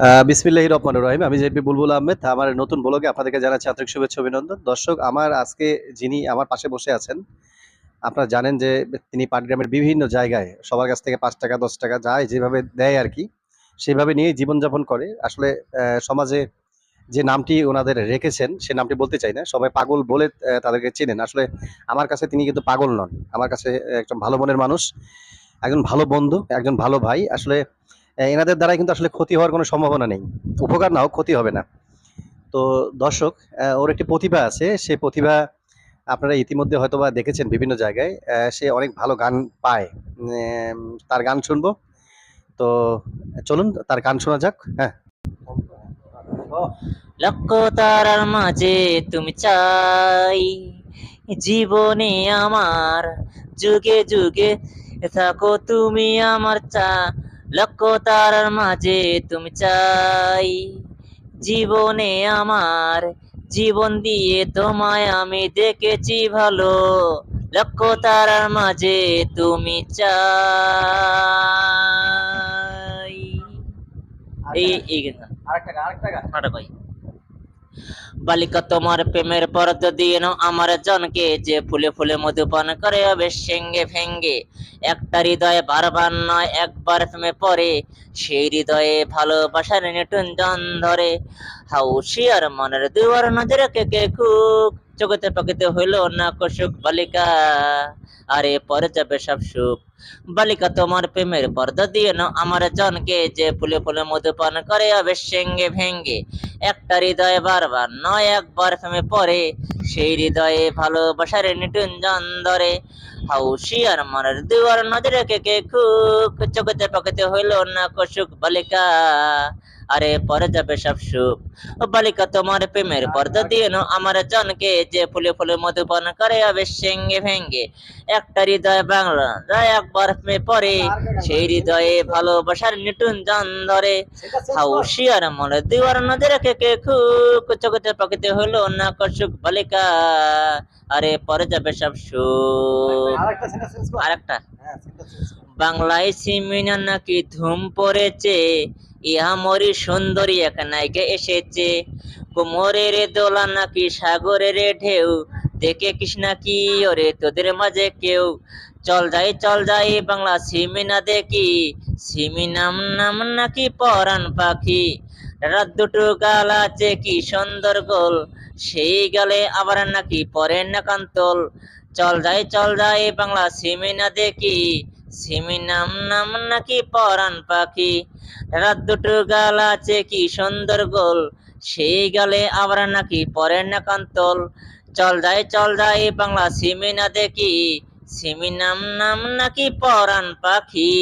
বিসমিল্লাহ রহমান রহিম। আমি জেপি বুলবুল আহমেদ, আমার নতুন ব্লগে আপনাদেরকে জানাচ্ছি আন্তরিক শুভেচ্ছা, অভিনন্দন। দর্শক, আমার আজকে যিনি আমার পাশে বসে আছেন, আপনারা জানেন যে তিনি পাটগ্রামের বিভিন্ন জায়গায় সবার কাছ থেকে পাঁচ টাকা, দশ টাকা যায় যেভাবে দেয় আর কি, সেভাবে নিয়ে জীবনযাপন করে। আসলে সমাজে যে নামটি ওনাদের রেখেছেন, সে নামটি বলতে চাই না, সবাই পাগল বলে তাদেরকে চেনেন। আসলে, আমার কাছে তিনি কিন্তু পাগল নন। আমার কাছে একজন ভালো মনের মানুষ, একজন ভালো বন্ধু, একজন ভালো ভাই। আসলে এনাদের দ্বারা কিন্তু আসলে ক্ষতি হওয়ার কোনো সম্ভাবনা নেই। উপকার না হোক, ক্ষতি হবে না। তো দর্শক ওর একটি প্রতিভা আছে। সেই প্রতিভা আপনারা ইতিমধ্যে হয়তোবা দেখেছেন বিভিন্ন জায়গায়। সে অনেক ভালো গান পায়। তার গান শুনব। তো চলুন, তার গান শোনা যাক। হ্যাঁ। লক্ষ তারার মাঝে তুমি চাই, জীবনে আমার। যুগে যুগে থাকো তুমি আমার চা লক্ষ তারার মাঝে তুমি চাই। জীবনে আমার জীবন দিয়ে তোমায় আমি দেখেছি ভালো। লক্ষ তারার মাঝে তুমি চাই। এই এই গান আরেকটা কই বালিকা, তোমার প্রেমের পরদ দিয়ে নাও আমার জনকে, যে ফুলে ফুলে মধুপান করে হবে সেঙ্গে ভেঙ্গে, একটা হৃদয়ে বারবার নয়, একবার প্রেমে পড়ে, সেই হৃদয়ে ভালোবাসার নেটুন জন ধরে হাউশিয়ার মনের দুয়ার নজরে কে কে খুক জগতে পাকিতে হইল না কসুক বালিকা, আরে পরে যাবে সব সুখ। বালিকা, তোমার প্রেমের পর্দা দিয়ে নাও আমার জনকে, যে ফুলে ফুলে মধুপান করে হবে সেঙ্গে ভেঙ্গে একটা হৃদয়ে বারবার নয়, একবার ফেমে পরে সেই হৃদয়ে ভালোবাসার নিটুঞ্জন ধরে। হাউশিয়ার মনের দুয়ার নজরে কে কে খুক চোখতে পকেতে হইল না কসুক বালিকা। আরে পরে যাবে সব সুখ। বালিকা তোমার প্রেমের পর্দা দিয়ে নো আমার জনকে যে ফুলে ফুলে মধুপান করে হবে সেঙ্গে ভেঙ্গে। একটা হৃদয় বাংলা যায় একবার পড়ে সেই হৃদয়ে ভালোবাসার নিটুন জন ধরে। হাউশিয়ার মনে দিওয়ার নজরে কে কে খুক চোখতে পাকিতে হলো না কসুক বালিকা। আরে পরে যাবে সব সুখ। আরেকটা বাংলায় সিমিনা নাকি ধুম পড়েছে ইহা মরি সুন্দরী এক নায়িকা এসেছে। কোমরের দোলা নাকি সাগরের ঢেউ, দেখে কৃষ্ণা কি ওরে তোদের মাঝে কেউ? চল যাই চল যাই বাংলা সিমিনা দেখি সিমি নাম নাম নাকি পরাণ পাখি। রাত দুটো গাল আছে কি সুন্দর গোল, সেই গালে আবার নাকি পরে না কান্তল। চল যাই চল যাই বাংলা সিমিনা দেখি সিমি নাম নাম নাকি পরাণ পাখি। রাত দুটো গাল আছে, কি সুন্দর গোল। সেই গালে আবার নাকি পরে না কান্তল। চল যাই চল যাই বাংলা সিমিনা দেখি। সিমি নাম নাম নাকি পরান পাখি।